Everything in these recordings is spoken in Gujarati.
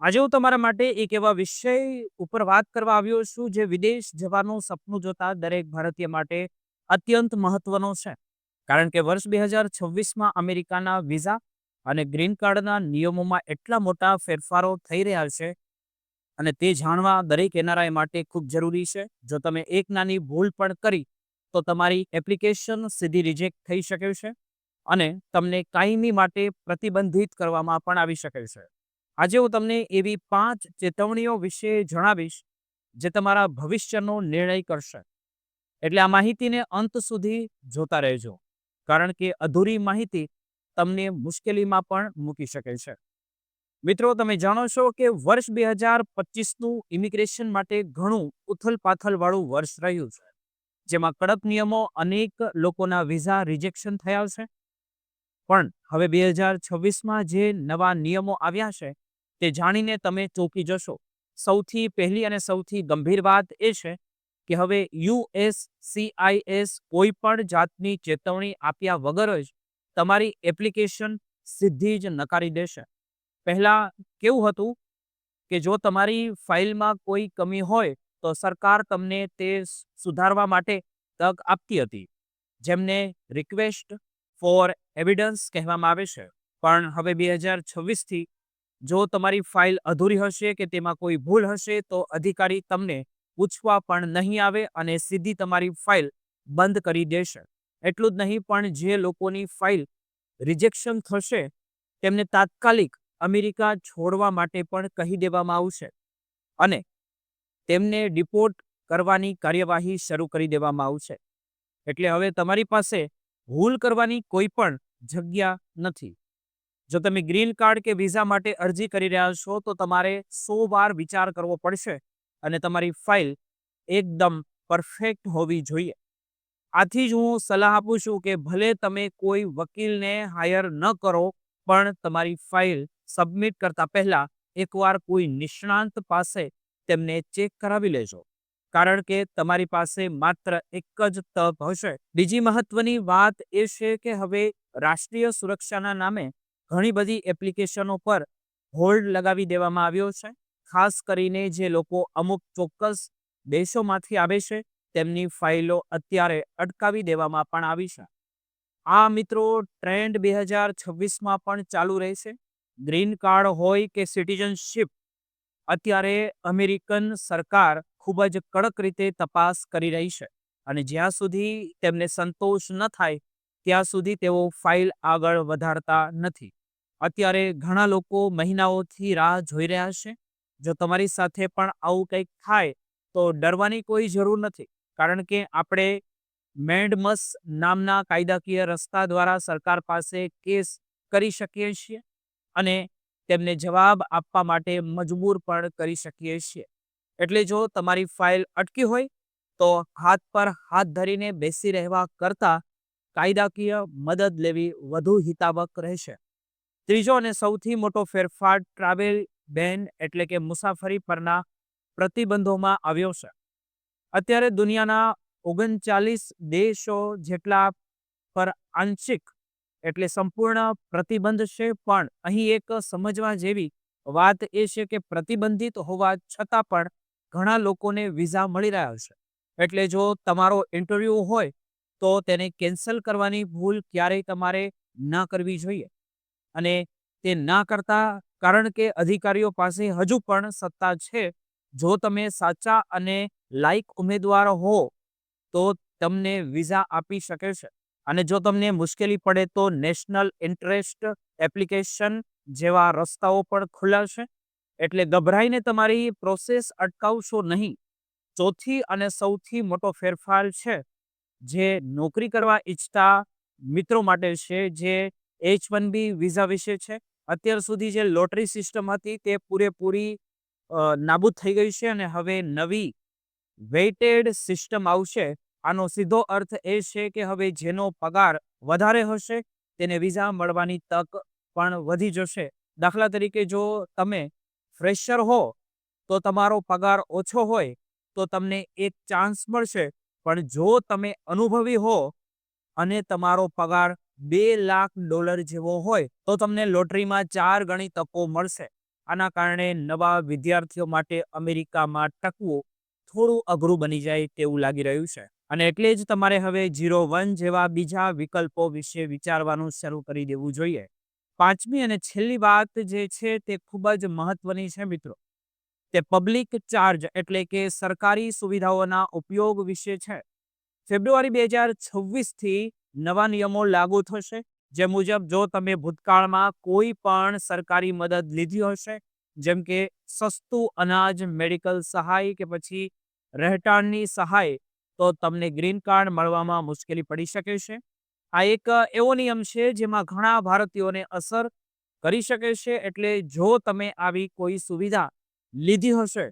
આજે હું તમારા માટે એક એવા વિષય ઉપર વાત કરવા આવ્યો છું, જે વિદેશ જવાનું સપનું જોતા દરેક ભારતીય માટે અત્યંત મહત્વનો છે. કારણ કે વર્ષ બે હજાર છવ્વીસમાં અમેરિકાના વિઝા અને ગ્રીન કાર્ડના નિયમોમાં એટલા મોટા ફેરફારો થઈ રહ્યા છે અને તે જાણવા દરેક એનઆરઆઈ માટે ખૂબ જરૂરી છે. જો તમે એક નાની ભૂલ પણ કરી, તો તમારી એપ્લિકેશન સીધી રિજેક્ટ થઈ શકે છે અને તમને કાયમી માટે પ્રતિબંધિત કરવામાં પણ આવી શકે છે. આજે હું તમને એવી પાંચ ચેતવણીઓ વિશે જણાવીશ જે તમારા ભવિષ્યનો નિર્ણય કરશે. એટલે આ માહિતીને અંત સુધી જોતા રહેજો, કારણ કે અધૂરી માહિતી તમને મુશ્કેલીમાં પણ મૂકી શકે છે. મિત્રો, તમે જાણો છો કે વર્ષ બે હજાર પચીસનું ઇમિગ્રેશન માટે ઘણું ઉથલ-પાથલવાળું વર્ષ રહ્યું છે, જેમાં કડક નિયમો અનેક લોકોના વિઝા રિજેક્શન થયા છે. પણ હવે બે હજાર છવ્વીસમાં જે નવા નિયમો આવ્યા છે તે જાણીને તમે ચોંકી જશો. સૌથી પહેલી અને સૌથી ગંભીર વાત એ છે કે હવે યુએસસીઆઈએસ કોઈ પણ જાતની ચેતવણી આપ્યા વગર જ તમારી એપ્લિકેશન સીધી જ નકારી દેશે. પહેલાં કેવું હતું કે જો તમારી ફાઇલમાં કોઈ કમી હોય તો સરકાર તમને તે સુધારવા માટે તક આપતી હતી, જેમને રિક્વેસ્ટ ફોર એવિડન્સ કહેવામાં આવે છે. પણ હવે બે હજાર છવ્વીસથી જો તમારી ફાઇલ અધૂરી હશે કે તેમાં કોઈ ભૂલ હશે, તો અધિકારી તમને પૂછવા પણ નહીં આવે અને સીધી તમારી ફાઇલ બંધ કરી દેશે. એટલું જ નહીં, પણ જે લોકોની ફાઇલ રિજેક્શન થશે, તેમને તાત્કાલિક અમેરિકા છોડવા માટે પણ કહી દેવામાં આવશે અને તેમને ડિપોર્ટ કરવાની કાર્યવાહી શરૂ કરી દેવામાં આવશે. એટલે હવે તમારી પાસે ભૂલ કરવાની કોઈ પણ જગ્યા નથી. જો તમે ગ્રીન કાર્ડ કે વિઝા માટે અરજી કરી રહ્યા છો, તો તમારે સો વાર વિચાર કરવો પડશે અને તમારી ફાઇલ એકદમ પરફેક્ટ હોવી જોઈએ. આથી જ હું સલાહ આપું છું કે ભલે તમે કોઈ વકીલને હાયર ન કરો, પણ તમારી ફાઇલ સબમિટ કરતા પહેલા એકવાર કોઈ નિષ્ણાંત પાસે તેમને ચેક કરાવી લેજો. કારણ કે તમારી પાસે માત્ર એક જ તક હશે. બીજી મહત્વની વાત એ છે કે હવે રાષ્ટ્રીય સુરક્ષાના નામે ઘણી બધી એપ્લિકેશનો પર હોલ્ડ લગાવી દેવામાં આવ્યો છે. ખાસ કરીને જે લોકો અમુક ચોક્કસ દેશોમાંથી આવે છે, તેમની ફાઇલો અત્યારે અટકાવી દેવામાં પણ આવી છે. આ મિત્રો ટ્રેન્ડ બે હજાર છવ્વીસમાં પણ ચાલુ રહેશે. ગ્રીન કાર્ડ હોય કે સિટીઝનશીપ, અત્યારે અમેરિકન સરકાર ખૂબ જ કડક રીતે તપાસ કરી રહી છે અને જ્યાં સુધી તેમને સંતોષ ન થાય, ત્યાં સુધી તેઓ ફાઇલ આગળ વધારતા નથી. અત્યારે ઘણા લોકો મહિનાઓથી રાહ જોઈ રહ્યા છે. જો તમારી સાથે પણ આવું કંઈક થાય, તો ડરવાની કોઈ જરૂર નથી. કારણ કે આપણે મેન્ડમસ નામના કાયદાકીય રસ્તા દ્વારા સરકાર પાસે કેસ કરી શકીએ છીએ અને તેમને જવાબ આપવા માટે મજબૂર પણ કરી શકીએ છીએ. એટલે જો તમારી ફાઇલ અટકી હોય, તો હાથ પર હાથ ધરીને બેસી રહેવા કરતાં કાયદાકીય મદદ લેવી વધુ હિતાવક રહેશે. ત્રીજો અને સૌથી મોટો ફેરફાર ટ્રાવેલ બેન એટલે કે મુસાફરી પરના પ્રતિબંધોમાં આવ્યો છે. અત્યારે દુનિયાના ઓગણચાલીસ દેશો જેટલા પર આંશિક એટલે સંપૂર્ણ પ્રતિબંધ છે, પણ અહીં એક સમજવા જેવી વાત એ છે કે પ્રતિબંધિત હોવા છતાં પણ ઘણા લોકોને વિઝા મળી રહ્યા છે. એટલે જો તમારો ઇન્ટરવ્યૂ હોય તો તેને કેન્સલ કરવાની ભૂલ ક્યારેય તમારે ન કરવી જોઈએ. અને તે ના કરતા કારણ કે અધિકારીઓ પાસે હજુ પણ સત્તા છે. જો તમે સાચા અને લાયક ઉમેદવાર હો, તો તમને વિઝા આપી શકે છે. અને જો તમને મુશ્કેલી પડે તો નેશનલ ઇન્ટરેસ્ટ એપ્લિકેશન જેવા રસ્તાઓ પણ ખુલ્લા છે. એટલે ગભરાઈને તમારી પ્રોસેસ અટકાવશો નહીં. ચોથી અને સૌથી મોટો ફેરફાર છે, જે નોકરી કરવા ઈચ્છતા મિત્રો માટે છે, જે એચ વન બી વિઝા વિશે છે. અત્યાર સુધી જે લોટરી સિસ્ટમ હતી તે પૂરેપૂરી નાબૂદ થઈ ગઈ છે અને હવે નવી વેઇટેડ સિસ્ટમ આવશે. આનો સીધો અર્થ એ છે કે હવે જેનો પગાર વધારે હશે, તેને વિઝા મળવાની તક પણ વધી જશે. દાખલા તરીકે જો તમે ફ્રેશર હો, તો તમારો પગાર ઓછો હોય, તો તમને એક ચાન્સ મળશે. પણ જો તમે અનુભવી હો અને તમારો પગાર બે લાખ ડોલર જેવો હોય તો તમને લોટરીમાં ચાર ગણી તકો મળશે. આના કારણે નવા વિદ્યાર્થીઓ માટે અમેરિકામાં ટકવું થોડું અઘરું બની જાય તેવું લાગી રહ્યું છે. અને એટલે જ તમારે હવે ઝીરો વન જેવા બીજા વિકલ્પો વિશે વિચારવાનું શરૂ કરી દેવું જોઈએ. પાંચમી અને છેલ્લી વાત જે છે તે ખૂબ જ મહત્વની છે મિત્રો. તે પબ્લિક ચાર્જ એટલે કે સરકારી સુવિધાઓના ઉપયોગ વિશે છે. ફેબ્રુઆરી બે હજાર છવ્વીસથી નવા નિયમો લાગુ થશે, જે મુજબ જો તમે ભૂતકાળમાં કોઈ પણ સરકારી મદદ લીધી હશે, જેમ કે સસ્તું અનાજ, મેડિકલ સહાય કે પછી રહેઠાણની સહાય, તો તમને ગ્રીન કાર્ડ મળવામાં મુશ્કેલી પડી શકે છે. આ એક એવો નિયમ છે જેમાં ઘણા ભારતીયોને અસર કરી શકે છે, એટલે જો તમે આવી કોઈ સુવિધા લીધી હશે,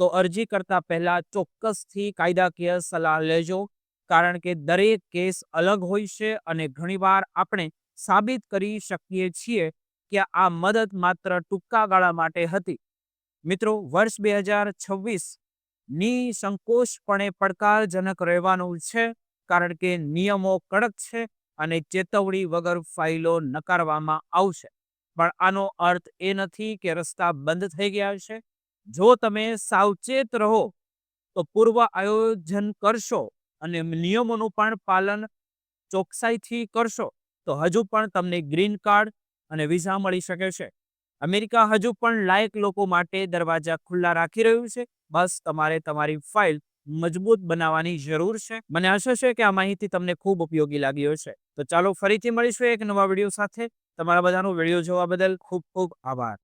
તો અરજી કરતા પહેલા ચોક્કસથી કાયદાકીય સલાહ લેજો. કારણ કે દરેક કેસ અલગ હોય છે અને ઘણીવાર આપણે સાબિત કરી શકીએ છીએ કે આ મદદ માત્ર ટૂંકા ગાળા માટે હતી. મિત્રો, વર્ષ બે હજાર છવ્વીસ નિસંકોચપણે પડકારજનક રહેવાનું છે કારણ કે નિયમો કડક છે અને ચેતવણી વગર ફાઇલો નકારવામાં આવશે. પણ આનો અર્થ એ નથી કે રસ્તા બંધ થઈ ગયા છે. જો તમે સાવચેત રહો, તો પૂર્વ આયોજન કરશો. અને નિયમોનું પણ પાલન ચોકસાઈથી કરશો, તો હજુ પણ તમને ગ્રીન કાર્ડ અને વિઝા મળી શકે છે. અમેરિકા હજુ પણ લાયક લોકો માટે દરવાજા ખુલ્લા રાખી રહ્યું છે. બસ તમારે તમારી ફાઇલ મજબૂત બનાવવાની જરૂર છે. મને આશા છે કે આ માહિતી તમને ખૂબ ઉપયોગી લાગી હશે. તો ચાલો ફરીથી મળીશું એક નવા વીડિયો સાથે. તમારા બધાનો વીડિયો જોવા બદલ ખૂબ ખૂબ આભાર.